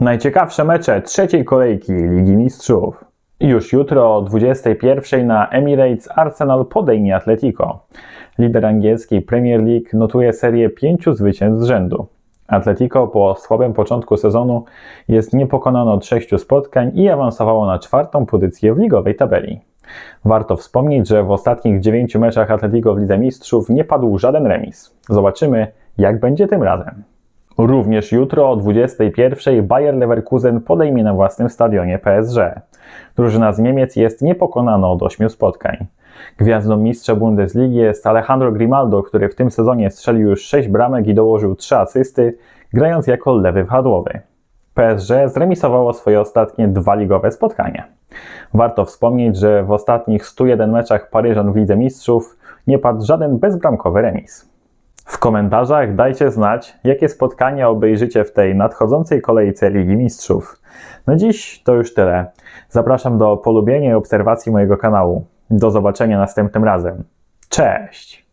Najciekawsze mecze trzeciej kolejki Ligi Mistrzów. Już jutro o 21 na Emirates Arsenal podejmie Atletico. Lider angielskiej Premier League notuje serię pięciu zwycięstw z rzędu. Atletico po słabym początku sezonu jest niepokonane od sześciu spotkań i awansowało na czwartą pozycję w ligowej tabeli. Warto wspomnieć, że w ostatnich dziewięciu meczach Atletico w Lidze Mistrzów nie padł żaden remis. Zobaczymy, jak będzie tym razem. Również jutro o 21 Bayer Leverkusen podejmie na własnym stadionie PSG. Drużyna z Niemiec jest niepokonana od 8 spotkań. Gwiazdą mistrza Bundesligi jest Alejandro Grimaldo, który w tym sezonie strzelił już 6 bramek i dołożył 3 asysty, grając jako lewy wahadłowy. PSG zremisowało swoje ostatnie dwa ligowe spotkania. Warto wspomnieć, że w ostatnich 101 meczach Paryżan w Lidze Mistrzów nie padł żaden bezbramkowy remis. W komentarzach dajcie znać, jakie spotkania obejrzycie w tej nadchodzącej kolejce Ligi Mistrzów. Na dziś to już tyle. Zapraszam do polubienia i obserwacji mojego kanału. Do zobaczenia następnym razem. Cześć!